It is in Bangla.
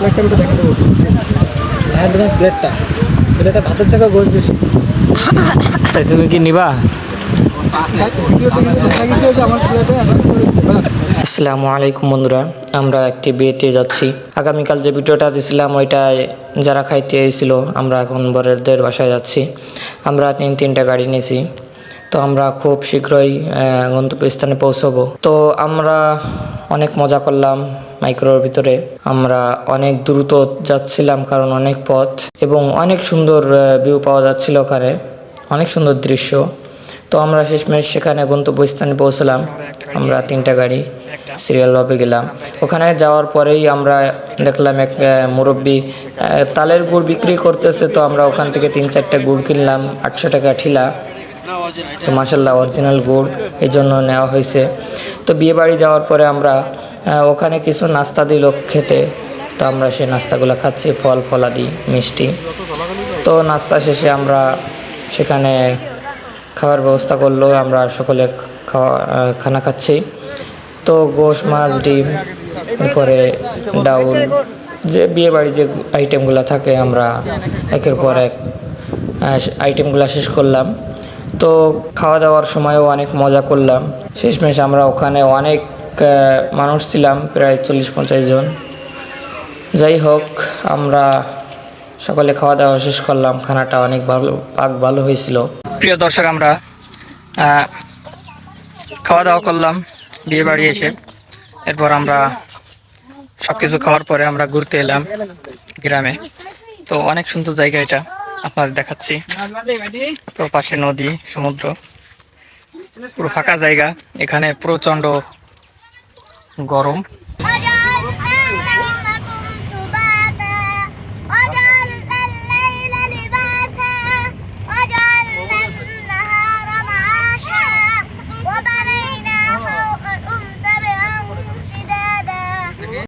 প্লেটটা আমি দেখে দেবো অ্যাডভান্স প্লেটটা। প্লেটটা ভাতের থেকে গোল বেশি। তুমি কি নিবা? আসসালামু আলাইকুম বন্ধুরা, আমরা একটি বিয়েতে যাচ্ছি। আগামীকাল যে ভিডিওটা দিছিলাম, ওইটায় যারা খাইতে এসেছিল, আমরা এখন বরেরদের বাসায় যাচ্ছি। আমরা তিন তিনটা গাড়ি নিয়েছি। তো আমরা খুব শীঘ্রই গন্তব্যস্থানে পৌঁছবো। তো আমরা অনেক মজা করলাম মাইক্রোর ভিতরে। আমরা অনেক দ্রুত যাচ্ছিলাম কারণ অনেক পথ এবং অনেক সুন্দর ভিউ পাওয়া যাচ্ছিল ওখানে। অনেক সুন্দর দৃশ্য। তো আমরা শেষমেশ সেখানে গন্তব্যস্থানে পৌঁছলাম। আমরা তিনটা গাড়ি সিরিয়ালভাবে গেলাম। ওখানে যাওয়ার পরেই আমরা দেখলাম এক মুরব্বি তালের গুড় বিক্রি করতেছে। তো আমরা ওখান থেকে তিন চারটা গুড় কিনলাম, আটশো টাকা ঠিলা। তো মাসাল্লাহ অরিজিনাল গুড় এই জন্য নেওয়া হয়েছে। তো বিয়ে বাড়ি যাওয়ার পরে আমরা ওখানে কিছু নাস্তা দিল খেতে। তো আমরা সেই নাস্তাগুলো খাচ্ছি, ফল, ফলাদি, মিষ্টি। তো নাস্তা শেষে আমরা সেখানে খাওয়ার ব্যবস্থা করল, আমরা সকলে খাওয়া খানা খাচ্ছি। তো গোশ, মাছ, ডিম, এরপরে ডাউল, যে বিয়ে বাড়ি যে আইটেমগুলো থাকে, আমরা একের পর এক আইটেমগুলো শেষ করলাম। তো খাওয়া দাওয়ার সময়ও অনেক মজা করলাম। শেষমেশ আমরা ওখানে অনেক মানুষ ছিলাম, প্রায় চল্লিশ পঞ্চাশ জন। যাই হোক, আমরা সকলে খাওয়া দাওয়া শেষ করলাম। খানাটা অনেক ভালো, পাক ভালো হয়েছিল। প্রিয় দর্শক, আমরা খাওয়া দাওয়া করলাম, বিয়ে বাড়ি এসে। এরপর আমরা সব কিছু খাওয়ার পরে আমরা ঘুরতে এলাম গ্রামে। তো অনেক সুন্দর জায়গা এটা। আপনাদের দেখাচ্ছি। তো পাশে নদী সমুদ্র। পুরো ফাঁকা জায়গা। এখানে প্রচণ্ড গরম।